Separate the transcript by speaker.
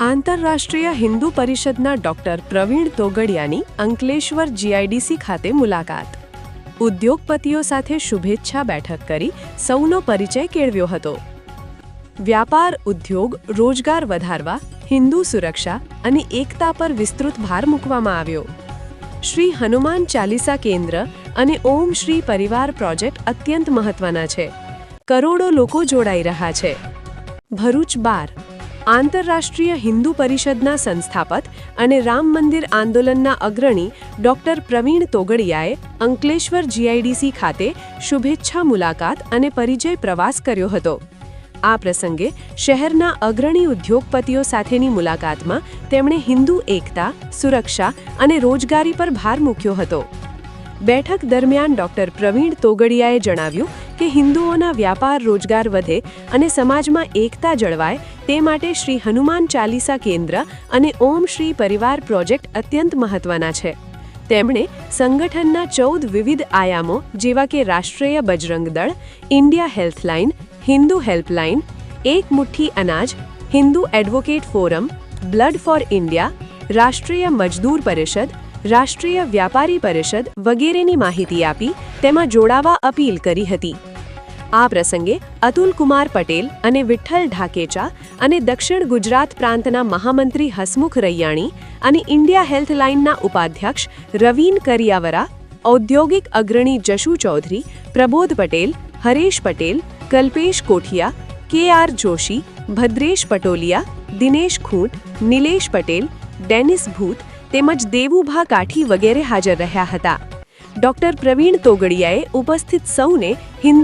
Speaker 1: આંતરરાષ્ટ્રીય હિન્દુ પરિષદના ડોક્ટર પ્રવીણ તોગડિયાની અંકલેશ્વર જીઆઈડીસી ખાતે મુલાકાત. ઉદ્યોગપતિઓ સાથે શુભેચ્છા બેઠક કરી સૌનો પરિચય કેળવ્યો હતો. વ્યાપાર, ઉદ્યોગ, રોજગાર વધારવા, હિન્દુ સુરક્ષા અને એકતા પર વિસ્તૃત ભાર મૂકવામાં આવ્યો. શ્રી હનુમાન ચાલીસા કેન્દ્ર અને ઓમ શ્રી પરિવાર પ્રોજેક્ટ અત્યંત મહત્વના છે. કરોડો લોકો જોડાઈ રહ્યા છે. ભરૂચ બાર આંતરરાષ્ટ્રીય હિન્દુ પરિષદના સંસ્થાપક અને રામ મંદિર આંદોલનના અગ્રણી ડોક્ટર પ્રવીણ તોગડિયાએ અંકલેશ્વર જીઆઈડીસી ખાતે શુભેચ્છા મુલાકાત અને પરિચય પ્રવાસ કર્યો હતો. આ પ્રસંગે શહેરના અગ્રણી ઉદ્યોગપતિઓ સાથેની મુલાકાતમાં તેમણે હિન્દુ એકતા, સુરક્ષા અને રોજગારી પર ભાર મૂક્યો હતો. બેઠક દરમિયાન ડોક્ટર પ્રવીણ તોગડિયાએ જણાવ્યું કે હિન્દુઓના વ્યાપાર રોજગાર વધે અને સમાજમાં એકતા જળવાય, તે માટે શ્રી હનુમાન ચાલીસા કેન્દ્ર અને ઓમ શ્રી પરિવાર પ્રોજેક્ટ અત્યંત મહત્વના છે. તેમણે સંગઠનના ચૌદ વિવિધ આયામો જેવા કે રાષ્ટ્રીય બજરંગ દળ, ઇન્ડિયા હેલ્થલાઇન, હિન્દુ હેલ્પલાઇન, એક મુઠ્ઠી અનાજ, Hindu advocate forum, blood for India, રાષ્ટ્રીય મજદૂર પરિષદ રાષ્ટ્રીય વ્યાપારી પરિષદ વગેરેની માહિતી આપી તેમાં જોડાવા અપીલ કરી હતી. આ પ્રસંગે અતુલ કુમાર પટેલ અને વિઠ્ઠલ ઢાકેચા અને દક્ષિણ ગુજરાત પ્રાંતના મહામંત્રી હસમુખ રૈયાણી અને ઇન્ડિયા હેલ્થલાઇનના ઉપાધ્યક્ષ રવીન કરિયાવરા, ઔદ્યોગિક અગ્રણી જશુ Chaudhary, Prabodh Patel, Haresh Patel, Kalpesh Kothiya K R Joshi, Bhadresh Patoliya, Dinesh Khunt, Nilesh Patel, Dennis Bhut તેમજ દેવુભા કાઠી વગેરે હાજર રહ્યા હતા. ડોક્ટર પ્રવીણ તોગડિયાએ ઉપસ્થિત સૌને હિન્દુ